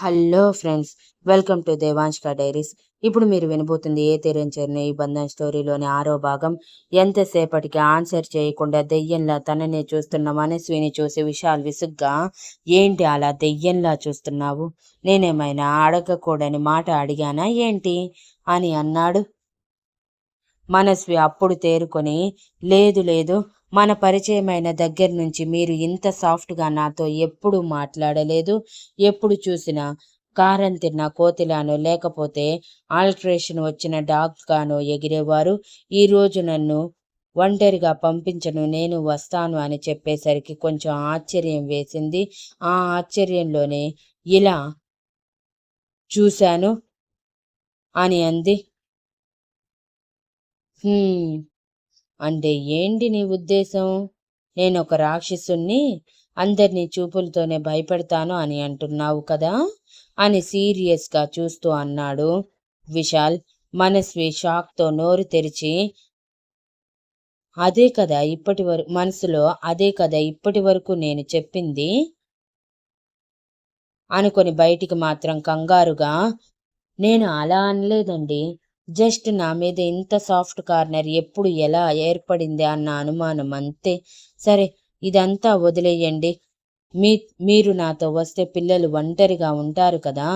Hello friends welcome to Devanshka diaries. ఇప్పుడు మీరు వినబోతుంది ఏ తెరంచర్ని ఈ బంధం స్టోరీలోని ఆరో భాగం. ఎంతసేపటికి ఆన్సర్ చేయకుండా దెయ్యంలా తననే చూస్తున్న మనస్విని చూసి విశాల్ విసుగ్గా ఏంటి అలా దెయ్యంలా చూస్తున్నావు? నేనేమైనా అడగకూడని మాట అడిగానా ఏంటి? అని అన్నాడు. మనస్వి అప్పుడు తేరుకొని లేదు లేదు మన పరిచయమైన దగ్గర నుంచి మీరు ఇంత సాఫ్ట్గా నాతో ఎప్పుడు మాట్లాడలేదు ఎప్పుడు చూసినా కారం తిన్న కోతిలానో లేకపోతే ఆల్ట్రేషన్ వచ్చిన డాగ్గాను ఎగిరేవారు. ఈరోజు నన్ను ఒంటరిగా పంపించను నేను వస్తాను అని చెప్పేసరికి కొంచెం ఆశ్చర్యం వేసింది. ఆ ఆశ్చర్యంలోనే ఇలా చూశాను అని అంది. అంటే ఏంటి నీ ఉద్దేశం? నేను ఒక రాక్షసుణ్ణి అందరినీ చూపులతోనే భయపెడతాను అని అంటున్నావు కదా? అని సీరియస్గా చూస్తూ అన్నాడు విశాల్ మనస్వి షాక్తో నోరు తెరిచి. అదే కదా ఇప్పటి వరకు మనసులో అదే కదా ఇప్పటి వరకు నేను చెప్పింది? అనుకొని బయటికి మాత్రం కంగారుగా నేను అలా అనలేదండి. జస్ట్ నా మీద ఇంత సాఫ్ట్ కార్నర్ ఎప్పుడు ఎలా ఏర్పడింది అన్న అనుమానం అంతే. సరే ఇదంతా వదిలేయండి. మీ మీరు నాతో వస్తే పిల్లలు ఒంటరిగా ఉంటారు కదా.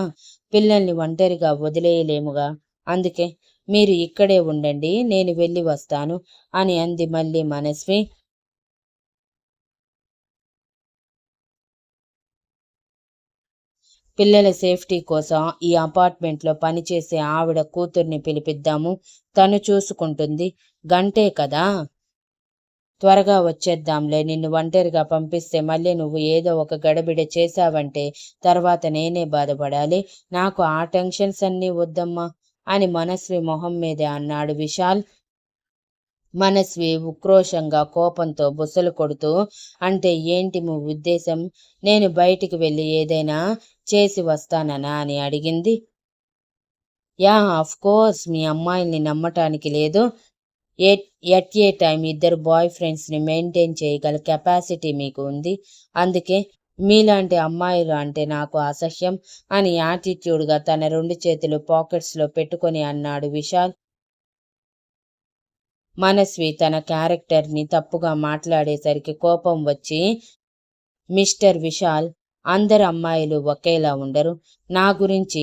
పిల్లల్ని ఒంటరిగా వదిలేయలేముగా. అందుకే మీరు ఇక్కడే ఉండండి నేను వెళ్ళి వస్తాను అని అంది మళ్ళీ మనస్వి. పిల్లల సేఫ్టీ కోసం ఈ అపార్ట్మెంట్లో పనిచేసే ఆవిడ కూతుర్ని పిలిపిద్దాము. తను చూసుకుంటుంది. గంటే కదా? త్వరగా వచ్చేద్దాంలే. నిన్ను ఒంటరిగా పంపిస్తే మళ్ళీ నువ్వు ఏదో ఒక గడబిడ చేశావంటే తర్వాత నేనే బాధపడాలి. నాకు ఆ టెన్షన్స్ అన్నీ వద్దమ్మా అని మనస్వి మొహం మీదే అన్నాడు విశాల్. మనస్వి ఉక్రోషంగా కోపంతో బుసలు కొడుతూ అంటే ఏంటి మీ ఉద్దేశం? నేను బయటికి వెళ్ళి ఏదైనా చేసి వస్తాననా అని అడిగింది. యా ఆఫ్ కోర్స్ మీ అమ్మాయిల్ని నమ్మటానికి లేదు. ఎట్ ఏ టైం ఇద్దరు బాయ్ ఫ్రెండ్స్ని మెయింటైన్ చేయగల కెపాసిటీ మీకు ఉంది. అందుకే మీలాంటి అమ్మాయిలు అంటే నాకు అసహ్యం అని యాటిట్యూడ్గా తన రెండు చేతులు పాకెట్స్లో పెట్టుకొని అన్నాడు విశాల్. మనస్వి తన క్యారెక్టర్ని తప్పుగా మాట్లాడేసరికి కోపం వచ్చి మిస్టర్ విశాల్ అందరు అమ్మాయిలు ఒకేలా ఉండరు. నా గురించి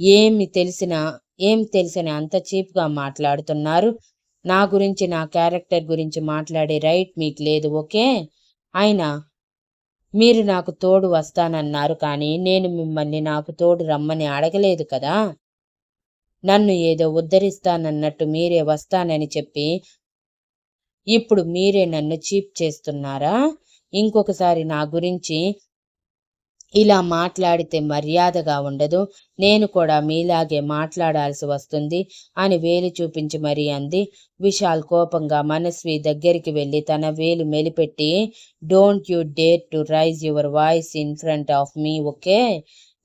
ఏమి తెలిసినా ఏం తెలిసిన అంత చీప్గా మాట్లాడుతున్నారు. నా గురించి నా క్యారెక్టర్ గురించి మాట్లాడే రైట్ మీకు లేదు ఓకే? అయినా మీరు నాకు తోడు వస్తానన్నారు కానీ నేను మిమ్మల్ని నాకు తోడు రమ్మని అడగలేదు కదా? నన్ను ఏదో ఉద్ధరిస్తానన్నట్టు మీరే వస్తానని చెప్పి ఇప్పుడు మీరే నన్ను చీప్ చేస్తున్నారా? ఇంకొకసారి నా గురించి ఇలా మాట్లాడితే మర్యాదగా ఉండదు. నేను కూడా మీలాగే మాట్లాడాల్సి వస్తుంది అని వేలు చూపించి మరీ అంది. విశాల్ కోపంగా మనస్వి దగ్గరికి వెళ్ళి తన వేలు మెలిపెట్టి don't you dare to raise your voice in front of me okay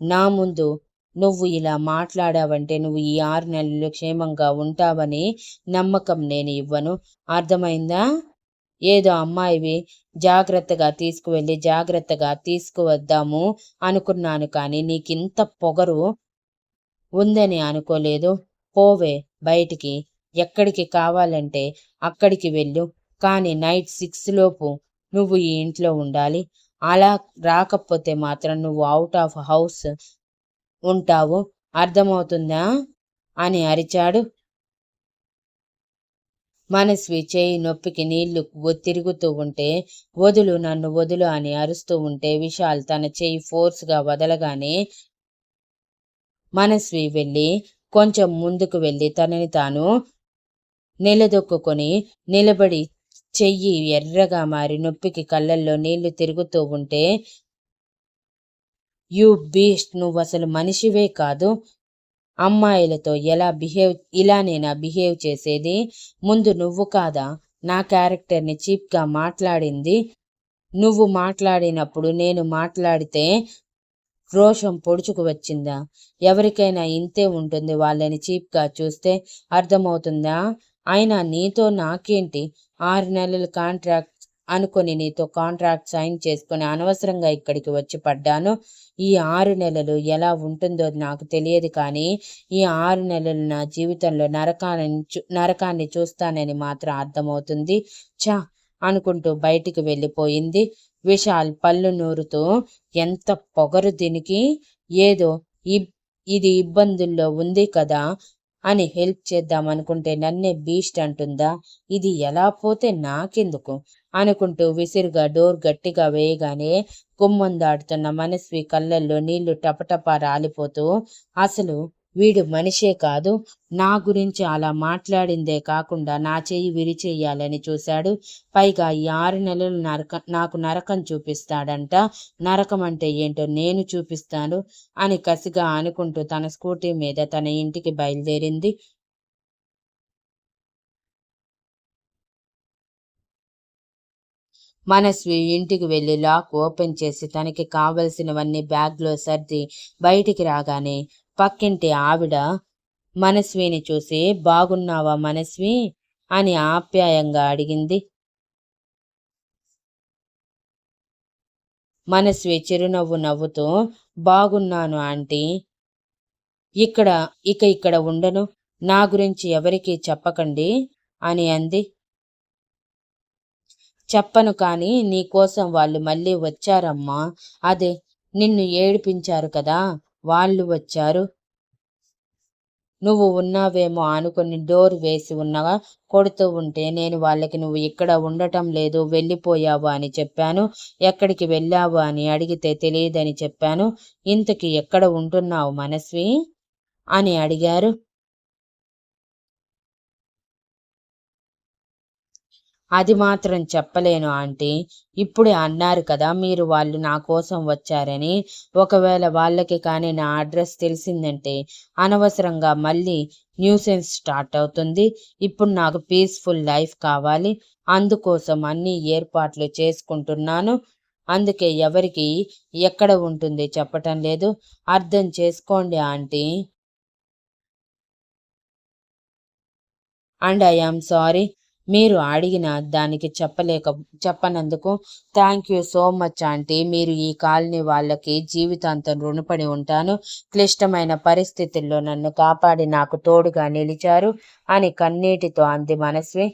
నా ముందు నువ్వు ఇలా మాట్లాడావంటే నువ్వు ఈ ఆరు నెలలు క్షేమంగా ఉంటావని నమ్మకం నేను ఇవ్వను. అర్థమైందా? ఏదో అమ్మాయివి జాగ్రత్తగా తీసుకువెళ్ళి జాగ్రత్తగా తీసుకువద్దాము అనుకున్నాను కానీ నీకింత పొగరు ఉందని అనుకోలేదు. పోవే బయటికి. ఎక్కడికి కావాలంటే అక్కడికి వెళ్ళు. కానీ నైట్ సిక్స్ లోపు నువ్వు ఈ ఇంట్లో ఉండాలి. అలా రాకపోతే మాత్రం నువ్వు అవుట్ ఆఫ్ హౌస్ ఉంటావు. అర్థమవుతుందా? అని అరిచాడు. మనస్వి చేయి నొప్పికి నీళ్ళు తిరుగుతూ ఉంటే వదులు నన్ను వదులు అని అరుస్తూ ఉంటే విశాల్ తన చేయి ఫోర్స్గా వదలగానే మనస్వి వెళ్ళి కొంచెం ముందుకు వెళ్ళి తనని తాను నిలదొక్కుని నిలబడి చెయ్యి ఎర్రగా మారి నొప్పికి కళ్ళల్లో నీళ్ళు తిరుగుతూ ఉంటే యు బీస్ట్ నువ్వు అసలు మనిషివే కాదు అమ్మాయిలతో ఎలా బిహేవ్ ఇలా నేనా బిహేవ్ చేసేది? ముందు నువ్వు కాదా? నా క్యారెక్టర్ని చీప్గా మాట్లాడింది. నువ్వు మాట్లాడినప్పుడు నేను మాట్లాడితే రోషం పొడుచుకు వచ్చిందా? ఎవరికైనా ఇంతే ఉంటుంది వాళ్ళని చీప్గా చూస్తే అర్థమవుతుందా? అయినా నీతో నాకేంటి? ఆరు నెలల కాంట్రాక్ట్ అనుకుని నీతో కాంట్రాక్ట్ సైన్ చేసుకుని అనవసరంగా ఇక్కడికి వచ్చి పడ్డాను. ఈ ఆరు నెలలు ఎలా ఉంటుందో నాకు తెలియదు కానీ ఈ ఆరు నెలలు నా జీవితంలో నరకాన్ని నరకాన్ని చూస్తానని మాత్రం అర్థమవుతుంది. చా అనుకుంటూ బయటికి వెళ్ళిపోయింది. విశాల్ పళ్ళు నూరుతూ ఎంత పొగరు దీనికి? ఏదో ఇది ఇబ్బందుల్లో ఉంది కదా అని హెల్ప్ చేద్దాం అనుకుంటే నన్నే బీస్ట్ అంటుందా? ఇది ఎలా పోతే నాకెందుకు? అనుకుంటూ విసిరుగా డోర్ గట్టిగా వేయగానే గుమ్మం దాటుతున్న మనస్వి కళ్ళల్లో నీళ్ళు టపటపా రాలిపోతూ అసలు వీడు మనిషే కాదు. నా గురించి అలా మాట్లాడిందే కాకుండా నా చెయ్యి విరిచేయాలని చూశాడు. పైగా ఈ ఆరు నెలలు నరక నాకు నరకం చూపిస్తాడంట. నరకం అంటే ఏంటో నేను చూపిస్తాను అని కసిగా అనుకుంటూ తన స్కూటీ మీద తన ఇంటికి బయలుదేరింది. మనస్వి ఇంటికి వెళ్ళి లాక్ ఓపెన్ చేసి తనకి కావలసినవన్నీ బ్యాగ్లో సర్ది బయటికి రాగానే పక్కింటి ఆవిడ మనస్విని చూసి బాగున్నావా మనస్వి? అని ఆప్యాయంగా అడిగింది. మనస్వి చిరునవ్వు నవ్వుతూ బాగున్నాను ఆంటీ. ఇక్కడ ఇక ఇక్కడ ఉండను. నా గురించి ఎవరికీ చెప్పకండి అని అంది. చెప్పను కానీ నీకోసం వాళ్ళు మళ్ళీ వచ్చారమ్మా. అదే నిన్ను ఏడిపించారు కదా వాళ్ళు వచ్చారు. నువ్వు ఉన్నావేమో అనుకుని డోర్ వేసి ఉన్నగా కొడుతూ ఉంటే నేను వాళ్ళకి నువ్వు ఇక్కడ ఉండటం లేదు వెళ్ళిపోయావు అని చెప్పాను. ఎక్కడికి వెళ్ళావు అని అడిగితే తెలియదని చెప్పాను. ఇంతకి ఎక్కడ ఉంటున్నావు మనస్వి? అని అడిగారు. అది మాత్రం చెప్పలేను ఆంటీ. ఇప్పుడే అన్నారు కదా మీరు వాళ్ళు నా కోసం వచ్చారని. ఒకవేళ వాళ్ళకి కానీ నా అడ్రస్ తెలిసిందంటే అనవసరంగా మళ్ళీ న్యూసెన్స్ స్టార్ట్ అవుతుంది. ఇప్పుడు నాకు పీస్ఫుల్ లైఫ్ కావాలి. అందుకోసం అన్ని ఏర్పాట్లు చేసుకుంటున్నాను. అందుకే ఎవరికి ఎక్కడ ఉంటుంది చెప్పటం లేదు. అర్థం చేసుకోండి aunty. And I am sorry. మీరు అడిగిన దానికి చెప్పలేక చెప్పనందుకు thank you so much aunty. మీరు ఈ కాలనీ వాళ్ళకి జీవితాంతం రుణపడి ఉంటాను. క్లిష్టమైన పరిస్థితుల్లో నన్ను కాపాడి నాకు తోడుగా నిలిచారు అని కన్నీటితో అంది మనస్వి.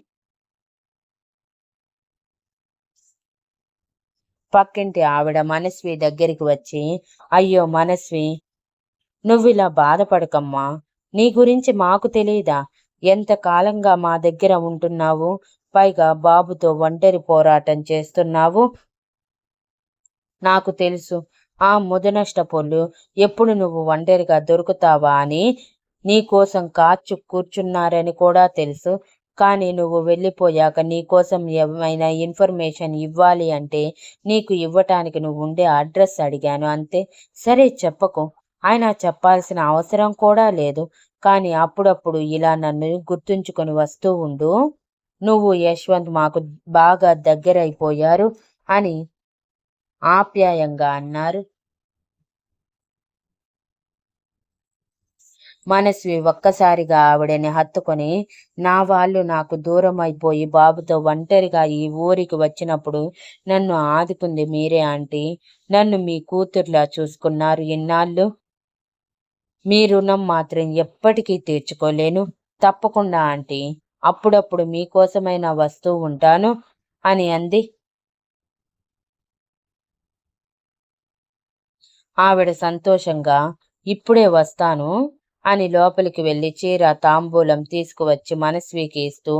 పక్కింటి ఆవిడ మనస్వి దగ్గరికి వచ్చి అయ్యో మనస్వి నువ్విలా బాధపడకమ్మా. నీ గురించి మాకు తెలియదా ఎంతకాలంగా మా దగ్గర ఉంటున్నావు? పైగా బాబుతో ఒంటరి పోరాటం చేస్తున్నావు. నాకు తెలుసు. ఆ ముదనష్టపొల్లు ఎప్పుడు నువ్వు ఒంటరిగా దొరుకుతావా అని నీకోసం కాచు కూర్చున్నారని కూడా తెలుసు. కానీ నువ్వు వెళ్ళిపోయాక నీకోసం ఏమైనా ఇన్ఫర్మేషన్ ఇవ్వాలి అంటే నీకు ఇవ్వటానికి నువ్వు ఉండే అడ్రస్ అడిగాను అంతే. సరే చెప్పకు. ఆయన చెప్పాల్సిన అవసరం కూడా లేదు. కానీ అప్పుడప్పుడు ఇలా నన్ను గుర్తుంచుకొని వస్తూ ఉండు. నువ్వు యశ్వంత్ మాకు బాగా దగ్గరైపోయారు అని ఆప్యాయంగా అన్నారు. మనస్వి ఒక్కసారిగా ఆవిడని హత్తుకొని నా వాళ్ళు నాకు దూరం అయిపోయి బాబుతో ఒంటరిగా ఈ ఊరికి వచ్చినప్పుడు నన్ను ఆదుకుంది మీరే ఆంటీ. నన్ను మీ కూతుర్లా చూసుకున్నారు ఇన్నాళ్ళు. మీ రుణం మాత్రం ఎప్పటికీ తీర్చుకోలేను. తప్పకుండా ఆంటీ. అప్పుడప్పుడు మీకోసమైన వస్తూ ఉంటాను అని అంది. ఆవిడ సంతోషంగా ఇప్పుడే వస్తాను అని లోపలికి వెళ్ళి చీర తాంబూలం తీసుకువచ్చి మనస్వీకి ఇస్తూ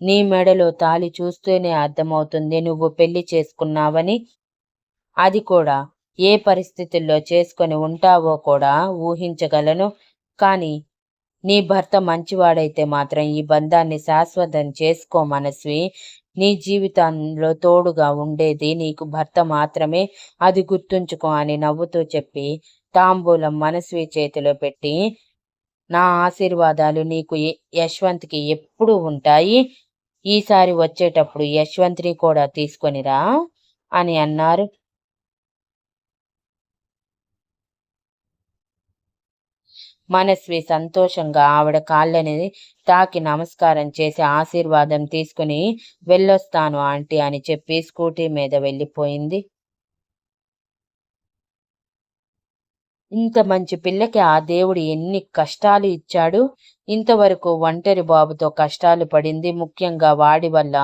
నీ మెడలో తాలి చూస్తూనే అర్థమవుతుంది నువ్వు పెళ్ళి చేసుకున్నావని. అది కూడా ఏ పరిస్థితుల్లో చేసుకొని ఉంటావో కూడా ఊహించగలను. కానీ నీ భర్త మంచివాడైతే మాత్రం ఈ బంధాన్ని శాశ్వతం చేసుకో మనస్వి. నీ జీవితంలో తోడుగా ఉండేది నీకు భర్త మాత్రమే. అది గుర్తుంచుకో అని నవ్వుతూ చెప్పి తాంబూలం మనస్వి చేతిలో పెట్టి నా ఆశీర్వాదాలు నీకు యశ్వంత్కి ఎప్పుడు ఉంటాయి. ఈసారి వచ్చేటప్పుడు యశ్వంత్ని కూడా తీసుకొనిరా అని అన్నారు. మనస్వి సంతోషంగా ఆవిడ కాళ్ళని తాకి నమస్కారం చేసి ఆశీర్వాదం తీసుకుని వెళ్ళొస్తాను ఆంటీ అని చెప్పి స్కూటీ మీద వెళ్ళిపోయింది. ఇంత మంచి పిల్లకి ఆ దేవుడు ఎన్ని కష్టాలు ఇచ్చాడు. ఇంతవరకు ఒంటరి బాబుతో కష్టాలు పడింది. ముఖ్యంగా వాడి వల్ల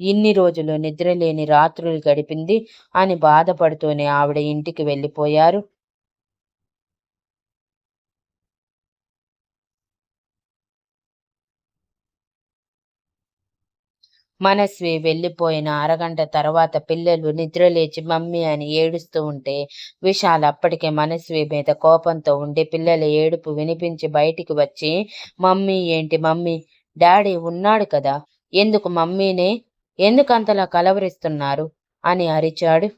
ఇన్ని రోజులు నిద్రలేని రాత్రులు గడిపింది అని బాధపడుతూనే ఆవిడ ఇంటికి వెళ్ళిపోయారు. మనస్వి వెళ్ళిపోయిన అరగంట తర్వాత పిల్లలు నిద్రలేచి మమ్మీ అని ఏడుస్తూ ఉంటే విశాల్ అప్పటికే మనస్వి మీద కోపంతో ఉండి పిల్లల ఏడుపు వినిపించి బయటికి వచ్చి మమ్మీ ఏంటి మమ్మీ? డాడీ ఉన్నాడు కదా? ఎందుకు మమ్మీనే? ఎందుకు అంతలా కలవరిస్తున్నారు? అని అరిచాడు.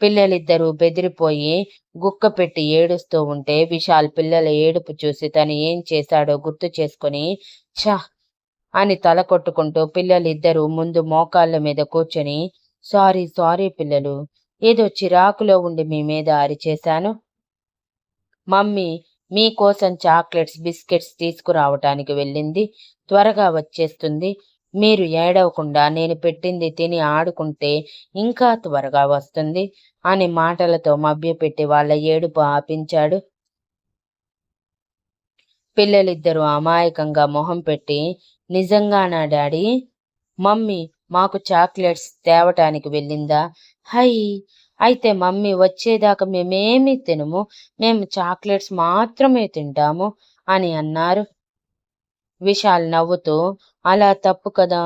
పిల్లలిద్దరూ బెదిరిపోయి గుక్క పెట్టి ఏడుస్తూ ఉంటే విశాల్ పిల్లల ఏడుపు చూసి తను ఏం చేశాడో గుర్తు చేసుకుని ఛా అని తల కొట్టుకుంటూ పిల్లలిద్దరూ ముందు మోకాళ్ళ మీద కూర్చొని సారీ సారీ పిల్లలు ఏదో చిరాకులో ఉండి మీ మీద అరిచేశాను. మమ్మీ మీకోసం చాక్లెట్స్ బిస్కెట్స్ తీసుకురావటానికి వెళ్ళింది. త్వరగా వచ్చేస్తుంది. మీరు ఏడవకుండా నేను పెట్టింది తిని ఆడుకుంటే ఇంకా త్వరగా వస్తుంది అని మాటలతో మభ్యపెట్టి వాళ్ళ ఏడుపు ఆపించాడు. పిల్లలిద్దరూ అమాయకంగా మొహం పెట్టి నిజంగానా డాడీ? మమ్మీ మాకు చాక్లెట్స్ తేవటానికి వెళ్ళిందా? హై అయితే మమ్మీ వచ్చేదాకా మేమేమీ తినము. మేము చాక్లెట్స్ మాత్రమే తింటాము అని అన్నారు. విశాల్ నవ్వుతూ అలా తప్పు కదా.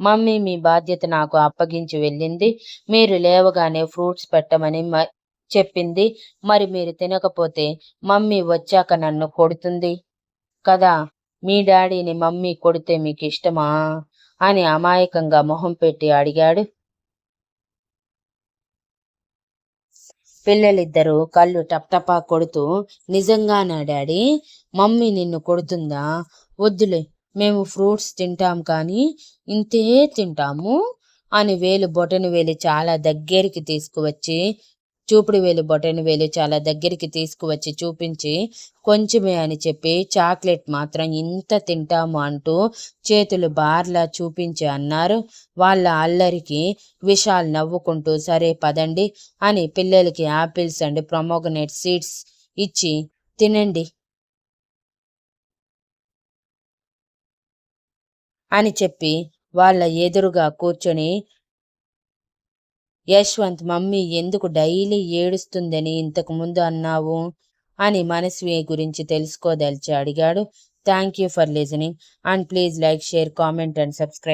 మమ్మీ మీ బాధ్యత నాకు అప్పగించి వెళ్ళింది. మీరు లేవగానే ఫ్రూట్స్ పెట్టమని చెప్పింది. మరి మీరు తినకపోతే మమ్మీ వచ్చాక నన్ను కొడుతుంది కదా? మీ డాడీని మమ్మీ కొడితే మీకు ఇష్టమా అని అమాయకంగా మొహం పెట్టి అడిగాడు. పిల్లలిద్దరూ కళ్ళు టప్టపా కొడుతూ నిజంగానా డాడీ మమ్మీ నిన్ను కొడుతుందా? వద్దులే మేము ఫ్రూట్స్ తింటాం కానీ ఇంతే తింటాము అని వేలు బొటను వేలి చాలా దగ్గరికి తీసుకువచ్చి చూపుడు వేలు బొటను వేలు చాలా దగ్గరికి తీసుకువచ్చి చూపించి కొంచెమే అని చెప్పి చాక్లెట్ మాత్రం ఇంత తింటాము అంటూ చేతులు బార్లా చూపించి అన్నారు. వాళ్ళ అల్లరికి విశాల్ నవ్వుకుంటూ సరే పదండి అని పిల్లలకి యాపిల్స్ అండ్ ప్రొమోగనేట్ సీడ్స్ ఇచ్చి తినండి అని చెప్పి వాళ్ళ ఎదురుగా కూర్చొని యశ్వంత్ మమ్మీ ఎందుకు డైలీ ఏడుస్తుందని ఇంతకు ముందు అన్నావు? అని మనస్వి గురించి తెలుసుకోదలిచి అడిగాడు. Thank you for listening and please like share comment and subscribe.